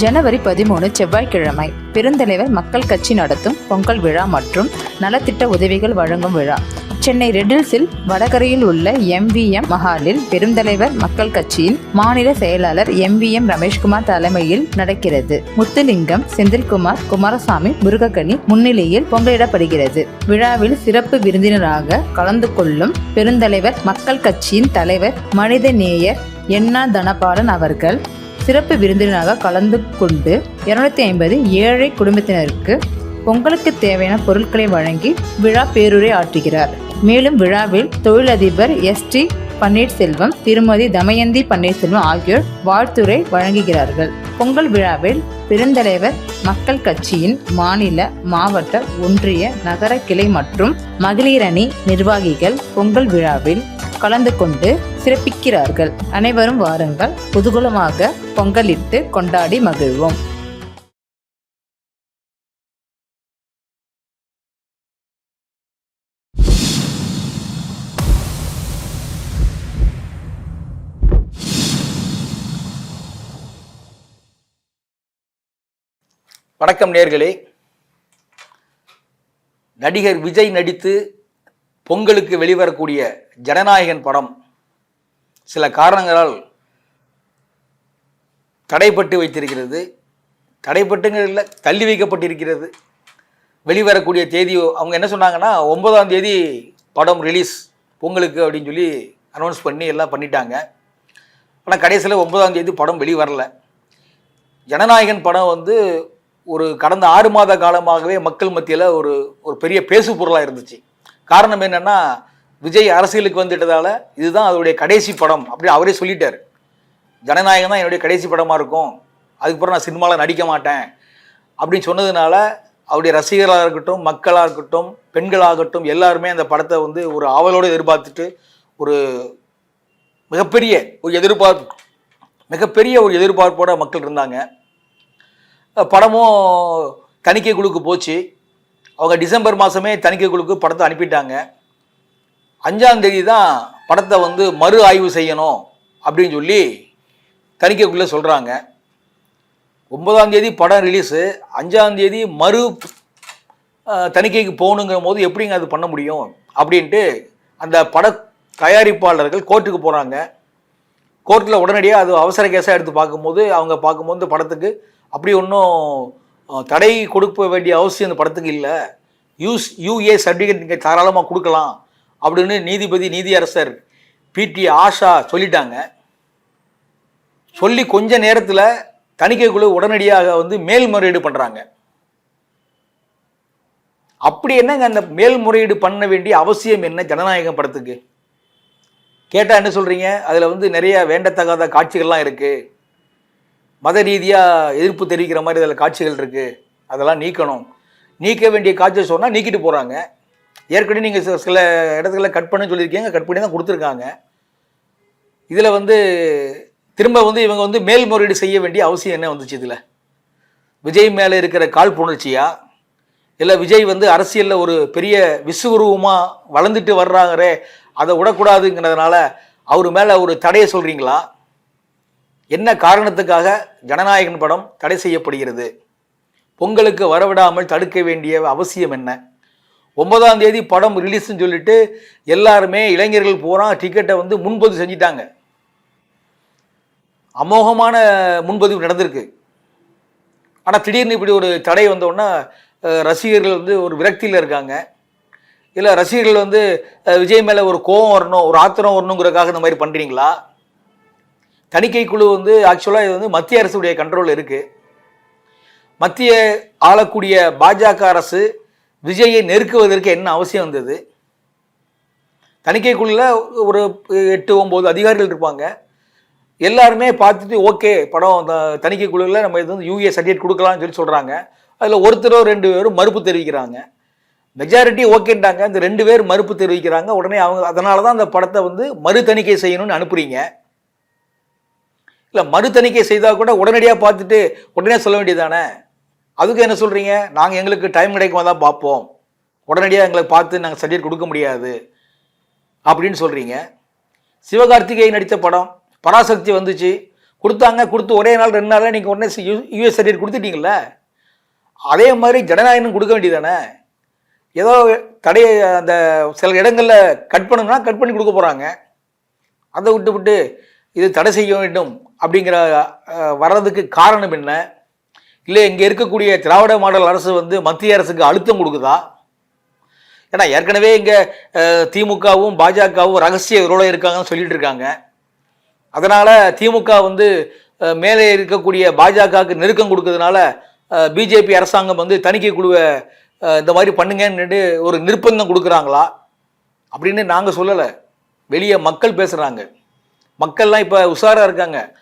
ஜனவரி பதிமூணு செவ்வாய்க்கிழமை. பெருந்தலைவர் மக்கள் கட்சி நடத்தும் பொங்கல் விழா மற்றும் நலத்திட்ட உதவிகள் வழங்கும் விழா. சென்னை ரெடில்ஸில் வடகரையில் உள்ள எம்விஎம் மஹாலில் பெருந்தலைவர் மக்கள் கட்சியின் மாநில செயலாளர் எம்விஎம் ரமேஷ்குமார் தலைமையில் நடக்கிறது. முத்துலிங்கம் செந்தில்குமார் குமாரசாமி முருகக்கனி முன்னிலையில் பொங்கலிடப்படுகிறது. விழாவில் சிறப்பு விருந்தினராக கலந்து கொள்ளும் பெருந்தலைவர் மக்கள் கட்சியின் தலைவர் மனிதநேயர் என்னா தனபாலன் அவர்கள் சிறப்பு விருந்தினராக கலந்து கொண்டு இருநூத்தி ஐம்பது ஏழை குடும்பத்தினருக்கு பொங்கலுக்கு தேவையான பொருட்களை வழங்கி விழா பேருரை ஆற்றுகிறார். மேலும் விழாவில் தொழிலதிபர் எஸ் டி பன்னீர்செல்வம் திருமதி தமயந்தி பன்னீர்செல்வம் ஆகியோர் வாழ்த்துரை வழங்குகிறார்கள். பொங்கல் விழாவில் பெருந்தலைவர் மக்கள் கட்சியின் மாநில மாவட்ட ஒன்றிய நகர கிளை மற்றும் மகளிரணி அணி நிர்வாகிகள் பொங்கல் விழாவில் கலந்து கொண்டு சிறப்பிக்கிறார்கள். அனைவரும் வாருங்கள். புதுகுலமாக பொங்கலிட்டு கொண்டாடி மகிழ்வோம். வணக்கம் நேர்களே. நடிகர் விஜய் நடித்து பொங்கலுக்கு வெளிவரக்கூடிய ஜனநாயகன் படம் சில காரணங்களால் தடைப்பட்டு வைத்திருக்கிறது. தடைப்பட்டுங்கிறதுல தள்ளி வைக்கப்பட்டிருக்கிறது. வெளிவரக்கூடிய தேதி அவங்க என்ன சொன்னாங்கன்னா ஒன்பதாம் தேதி படம் ரிலீஸ் பொங்கலுக்கு அப்படின்னு சொல்லி அனௌன்ஸ் பண்ணி எல்லாம் பண்ணிட்டாங்க. ஆனால் கடைசியில் ஒன்பதாம் தேதி படம் வெளிவரல. ஜனநாயகன் படம் வந்து ஒரு கடந்த ஆறு மாத காலமாகவே மக்கள் மத்தியில் ஒரு ஒரு பெரிய பேசு பொருளாக இருந்துச்சு. காரணம் என்னென்னா விஜய் அரசியலுக்கு வந்துட்டதால இதுதான் அவருடைய கடைசி படம் அப்படி அவரே சொல்லிட்டார். ஜனநாயகம் தான் என்னுடைய கடைசி படமாக இருக்கும். அதுக்கப்புறம் நான் சினிமாவில் நடிக்க மாட்டேன். அப்படின்னு சொன்னதுனால அவருடைய ரசிகர்களாக இருக்கட்டும் மக்களாக இருக்கட்டும் பெண்களாகட்டும் எல்லாருமே அந்த படத்தை வந்து ஒரு ஆவலோடு எதிர்பார்த்துட்டு ஒரு மிகப்பெரிய ஒரு எதிர்பார்ப்பு மிகப்பெரிய ஒரு எதிர்பார்ப்போட மக்கள் இருந்தாங்க. படமும் தணிக்கை குழுக்கு போச்சு. அவங்க டிசம்பர் மாதமே தணிக்கை குழுக்கு படத்தை அனுப்பிட்டாங்க. அஞ்சாந்தேதி தான் படத்தை வந்து மறு ஆய்வு செய்யணும் அப்படின்னு சொல்லி தணிக்கைக்குள்ளே சொல்கிறாங்க ஒன்பதாந்தேதி படம் ரிலீஸு அஞ்சாந்தேதி மறு தணிக்கைக்கு போகணுங்கிற போது எப்படிங்க அது பண்ண முடியும் அப்படின்ட்டு அந்த பட தயாரிப்பாளர்கள் கோர்ட்டுக்கு போகிறாங்க கோர்ட்டில் உடனடியாக அது அவசர கேஸாக எடுத்து பார்க்கும்போது அவங்க பார்க்கும்போது படத்துக்கு அப்படி ஒன்றும் தடை கொடுக்க வேண்டிய அவசியம் இந்த படத்துக்கு இல்லை. யூஸ் யூஏ சர்டிஃபிகேட் நீங்கள் தாராளமாக கொடுக்கலாம் அப்படின்னு நீதிபதி நீதியரசர் பிடி ஆஷா சொல்லிட்டாங்க. சொல்லி கொஞ்ச நேரத்தில் தணிக்கைக்குழு உடனடியாக வந்து மேல்முறையீடு பண்ணுறாங்க அப்படி என்னங்க அந்த மேல்முறையீடு பண்ண வேண்டிய அவசியம் என்ன ஜனநாயகம் படத்துக்கு? கேட்டால் என்ன சொல்கிறீங்க அதில் வந்து நிறைய வேண்டத்தகாத காட்சிகள்லாம் இருக்குது மத ரீதியாக எதிர்ப்பு தெரிவிக்கிற மாதிரி அதில் காட்சிகள் இருக்குது அதெல்லாம் நீக்கணும். நீக்க வேண்டிய காட்சியை சொன்னால் நீக்கிட்டு போகிறாங்க ஏற்கனவே நீங்கள் சில இடத்துல கட் பண்ண சொல்லியிருக்கீங்க. கட் பண்ணி தான் கொடுத்துருக்காங்க. இதில் வந்து திரும்ப வந்து இவங்க வந்து மேல்முறையீடு செய்ய வேண்டிய அவசியம் என்ன வந்துச்சு இதில்? விஜய் மேலே இருக்கிற காழ்ப்புணர்ச்சியா இல்லை விஜய் வந்து அரசியலில் ஒரு பெரிய விஸ்வரூபமாக வளர்ந்துட்டு வர்றாங்கறே அதை விடக்கூடாதுங்கிறதுனால அவர் மேலே ஒரு தடையை சொல்கிறீங்களா என்ன காரணத்துக்காக ஜனநாயகன் படம் தடை செய்யப்படுகிறது? பொங்கலுக்கு வரவிடாமல் தடுக்க வேண்டிய அவசியம் என்ன? ஒன்பதாம் தேதி படம் ரிலீஸ்ன்னு சொல்லிட்டு எல்லாருமே இளைஞர்கள் பூரா டிக்கெட்டை வந்து முன்பதிவு செஞ்சிட்டாங்க. அமோகமான முன்பதிவு நடந்திருக்கு. ஆனால் திடீர்னு இப்படி ஒரு தடை வந்தோன்னா ரசிகர்கள் வந்து ஒரு விரக்தியில் இருக்காங்க. இல்லை ரசிகர்கள் வந்து விஜய் மேலே ஒரு கோபம் வரணும் ஒரு ஆத்திரம் வரணுங்கிறதுக்காக இந்த மாதிரி பண்ணுறீங்களா தணிக்கை குழு வந்து ஆக்சுவலாக இது வந்து மத்திய அரசுடைய கண்ட்ரோல் இருக்குது மத்திய ஆளக்கூடிய பாஜக அரசு விஜயை நெருக்குவதற்கு என்ன அவசியம் வந்தது? தணிக்கை குழுல ஒரு எட்டு ஒம்பது அதிகாரிகள் இருப்பாங்க. எல்லாருமே பார்த்துட்டு ஓகே படம் அந்த தணிக்கை குழுவில் நம்ம இது வந்து யூஏ சர்டிஃபிகேட் கொடுக்கலாம்னு சொல்லி சொல்கிறாங்க அதில் ஒருத்தரோ ரெண்டு பேரும் மறுப்பு தெரிவிக்கிறாங்க. மெஜாரிட்டி ஓகேன்ட்டாங்க இந்த ரெண்டு பேர் மறுப்பு தெரிவிக்கிறாங்க. உடனே அவங்க அதனால தான் அந்த படத்தை வந்து மறு தணிக்கை செய்யணும்னு அனுப்புறீங்க. இல்லை மறு தணிக்கை செய்தால் கூட உடனடியாக பார்த்துட்டு உடனே சொல்ல வேண்டியதானே அதுக்கு என்ன சொல்கிறீங்க நாங்கள் எங்களுக்கு டைம் கிடைக்கும் தான் பார்ப்போம். உடனடியாக எங்களை பார்த்து நாங்கள் சர்டிஃபிகேட் கொடுக்க முடியாது. அப்படின்னு சொல்கிறீங்க சிவகார்த்திகேயன் நடித்த படம் பராசக்தி வந்துச்சு. கொடுத்தாங்க கொடுத்து ஒரே நாள் ரெண்டு நாளில் நீங்கள் உடனே யூஎஸ் சர்டிஃபிகேட் கொடுத்துட்டீங்கள அதே மாதிரி ஜனநாயகம் கொடுக்க வேண்டியதானே ஏதோ தடை அந்த சில இடங்களில் கட் பண்ணுங்கன்னா கட் பண்ணி கொடுக்க போகிறாங்க அதை விட்டு விட்டு இது தடை செய்ய வேண்டும் அப்படிங்கிற வர்றதுக்கு காரணம் என்ன? இல்லை இங்கே இருக்கக்கூடிய திராவிட மாடல் அரசு வந்து மத்திய அரசுக்கு அழுத்தம் கொடுக்குதா? ஏன்னா ஏற்கனவே இங்கே திமுகவும் பாஜகவும் ரகசிய உருளை இருக்காங்கன்னு சொல்லிட்டு இருக்காங்க. அதனால் திமுக வந்து மேலே இருக்கக்கூடிய பாஜகவுக்கு நெருக்கம் கொடுக்கறதுனால பிஜேபி அரசாங்கம் வந்து தணிக்கை குழுவை இந்த மாதிரி பண்ணுங்கன்னு ஒரு நிர்பந்தம் கொடுக்குறாங்களா? அப்படின்னு நாங்கள் சொல்லலை. வெளியே மக்கள் பேசுகிறாங்க மக்கள்லாம் இப்போ உஷாராக இருக்காங்க.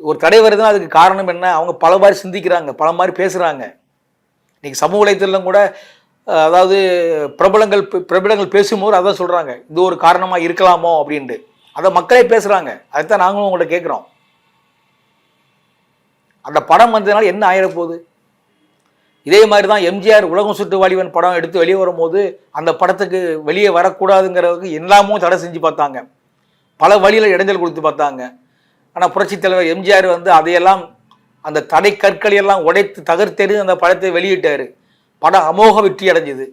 ஒரு தடை வருதுன்னா அதுக்கு காரணம் என்ன? அவங்க பல மாதிரி சிந்திக்கிறாங்க பல மாதிரி பேசுகிறாங்க இன்றைக்கி சமூக வலைத்தளம் கூட அதாவது பிரபலங்கள் பே- பிரபலங்கள் பேசும்போது அதான் சொல்கிறாங்க இது ஒரு காரணமாக இருக்கலாமோ அப்படின்ட்டு. அதை மக்களே பேசுகிறாங்க அதுதான் நாங்களும் உங்கள்கிட்ட கேட்குறோம். அந்த படம் வந்ததுனால என்ன ஆயிடப்போகுது இதே மாதிரி தான் எம்ஜிஆர் உலகம் சுட்டு வாலிபன் படம் எடுத்து வெளியே வரும்போது அந்த படத்துக்கு வெளியே வரக்கூடாதுங்கிறதுக்கு எல்லாமும் தடை செஞ்சு பார்த்தாங்க. பல வழியில் இடைஞ்சல் கொடுத்து பார்த்தாங்க. ஆனால் புரட்சித் தலைவர் எம்ஜிஆர் வந்து அதையெல்லாம் அந்த தடை கற்களை எல்லாம் உடைத்து தகர்த்தெறிந்து அந்த படத்தை வெளியிட்டார். படம் அமோக வெற்றி அடைஞ்சுது.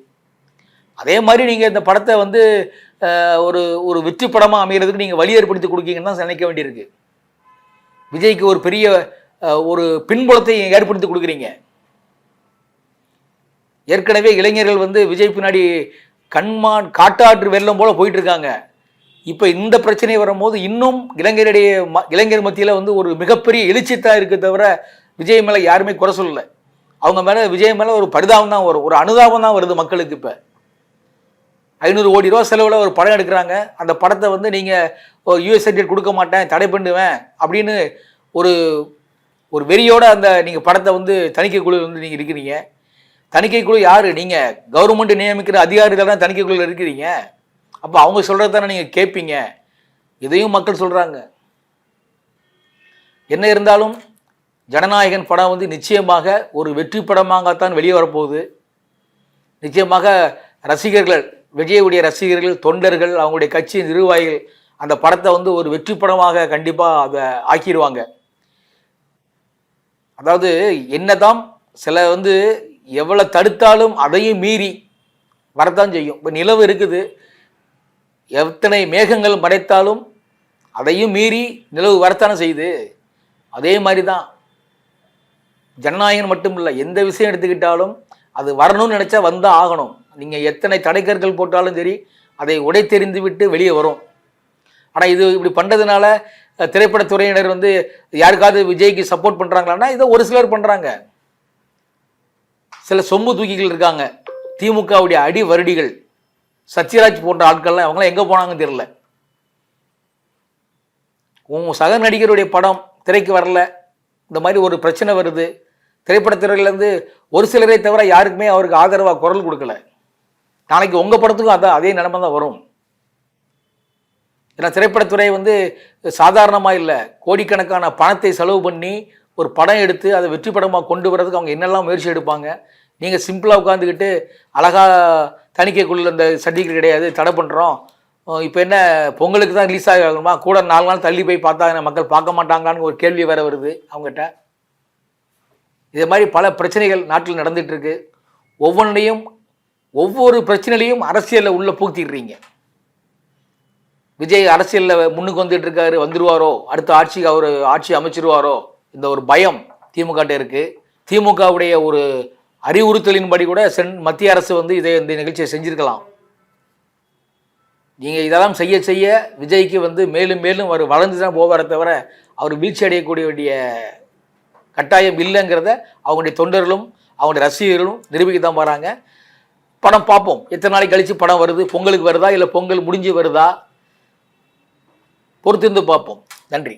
அதே மாதிரி நீங்கள் இந்த படத்தை வந்து ஒரு ஒரு வெற்றி படமாக அமைகிறதுக்கு நீங்கள் வழி ஏற்படுத்தி கொடுக்கீங்கன்னு தான் நினைக்க வேண்டியிருக்கு. விஜய்க்கு ஒரு பெரிய ஒரு பின்புலத்தை ஏற்படுத்தி கொடுக்குறீங்க. ஏற்கனவே இளைஞர்கள் வந்து விஜய் பின்னாடி கண்மான் காட்டாற்று வெள்ளம் போல போயிட்டு இருக்காங்க. இப்போ இந்த பிரச்சனை வரும்போது இன்னும் இளைஞருடைய ம- இளைஞர் மத்தியில் வந்து ஒரு மிகப்பெரிய எழுச்சித்தான் இருக்க தவிர விஜய் மேலே யாருமே குறை சொல்லலை. அவங்க மேலே விஜய் மேலே ஒரு பரிதாபம் தான் வரும். ஒரு அனுதாபம் தான் வருது மக்களுக்கு இப்போ. ஐநூறு கோடி ரூபா செலவில் ஒரு படம் எடுக்கிறாங்க. அந்த படத்தை வந்து நீங்கள் ஒரு யூஎஸ் சர்டிஃபிகேட் கொடுக்க மாட்டேன் தடை பண்ணுவேன் அப்படின்னு ஒரு ஒரு வெறியோட அந்த நீங்கள் படத்தை வந்து தணிக்கை குழு வந்து நீங்கள் இருக்கிறீங்க. தணிக்கை குழு யார்? நீங்கள் கவர்மெண்ட் நியமிக்கிற அதிகாரிகள் தான் தணிக்கை குழுவில் இருக்கிறீங்க. அப்போ அவங்க சொல்கிறது தானே நீங்கள் கேட்பீங்க இதையும் மக்கள் சொல்கிறாங்க என்ன இருந்தாலும் ஜனநாயகன் படம் வந்து நிச்சயமாக ஒரு வெற்றி படமாகத்தான் வெளியே வரப்போகுது. நிச்சயமாக ரசிகர்கள் விஜயுடைய ரசிகர்கள் தொண்டர்கள் அவங்களுடைய கட்சி நிர்வாகிகள் அந்த படத்தை வந்து ஒரு வெற்றி படமாக கண்டிப்பாக அதை ஆக்கிடுவாங்க அதாவது என்னதான் சில வந்து எவ்வளோ தடுத்தாலும் அதையும் மீறி வரத்தான் செய்யும். இப்போ நிலவு இருக்குது. எத்தனை மேகங்கள் மடைத்தாலும் அதையும் மீறி நிலவு வரத்தானே செய்யுது? அதே மாதிரி தான் ஜனநாயகம் மட்டும் இல்லை எந்த விஷயம் எடுத்துக்கிட்டாலும் அது வரணும்னு நினச்சா வந்தால் ஆகணும். நீங்கள் எத்தனை தடைக்கற்கள் போட்டாலும் சரி அதை உடைத்தெறிந்து விட்டு வெளியே வரும். ஆனால் இது இப்படி பண்ணுறதுனால திரைப்படத்துறையினர் வந்து யாருக்காவது விஜய்க்கு சப்போர்ட் பண்ணுறாங்களான்னா இதை ஒரு சிலர் பண்ணுறாங்க சில சொம்பு தூக்கிகள் இருக்காங்க. திமுகவுடைய அடி வருடிகள். சத்யராஜ் போன்ற ஆட்கள்லாம் அவங்களாம் எங்கே போனாங்கன்னு தெரியல. உன் சக நடிகருடைய படம் திரைக்கு வரல. இந்த மாதிரி ஒரு பிரச்சனை வருது. திரைப்படத்துறையிலேருந்து ஒரு சிலரை தவிர யாருக்குமே அவருக்கு ஆதரவாக குரல் கொடுக்கல. நாளைக்கு உங்கள் படத்துக்கும் அதான் அதே நிலைமை தான் வரும். ஏன்னா திரைப்படத்துறை வந்து சாதாரணமாக இல்லை. கோடிக்கணக்கான பணத்தை செலவு பண்ணி ஒரு படம் எடுத்து அதை வெற்றி படமாக கொண்டு வரதுக்கு அவங்க என்னெல்லாம் முயற்சி எடுப்பாங்க? நீங்கள் சிம்பிளாக உட்காந்துக்கிட்டு அழகா தணிக்கைக்குள்ள இந்த சர்டிஃபிகேட் கிடையாது தடை பண்ணுறோம் இப்போ என்ன பொங்கலுக்கு தான் ரிலீஸ் ஆகணுமா கூட நாலு நாள் தள்ளி போய் பார்த்தா என்ன மக்கள் பார்க்க மாட்டாங்களான்னு ஒரு கேள்வி வேறு வருது அவங்ககிட்ட. இதே மாதிரி பல பிரச்சனைகள் நாட்டில் நடந்துகிட்ருக்கு ஒவ்வொன்றையும் ஒவ்வொரு பிரச்சனையிலையும் அரசியலில் உள்ளே பூத்திடுறீங்க விஜய் அரசியலில் முன்னுக்கு வந்துட்டு இருக்காரு வந்துடுவாரோ அடுத்த ஆட்சிக்கு அவர் ஆட்சி அமைச்சிருவாரோ? இந்த ஒரு பயம் திமுக இருக்குது திமுகவுடைய ஒரு அறிவுறுத்தலின்படி கூட சென் மத்திய அரசு வந்து இதை இந்த நிகழ்ச்சியை செஞ்சிருக்கலாம். நீங்கள் இதெல்லாம் செய்ய செய்ய விஜய்க்கு வந்து மேலும் மேலும் அவர் வளர்ந்து தான் போவாரே தவிர அவர் வீழ்ச்சி அடையக்கூடிய வேண்டிய கட்டாயம் இல்லைங்கிறத அவங்களுடைய தொண்டர்களும் அவங்களுடைய ரசிகர்களும் நிரூபிக்க தான் வராங்க. படம் பார்ப்போம். எத்தனை நாளைக்கு கழித்து படம் வருது? பொங்கலுக்கு வருதா? இல்லை பொங்கல் முடிஞ்சு வருதா? பொறுத்திருந்து பார்ப்போம். நன்றி.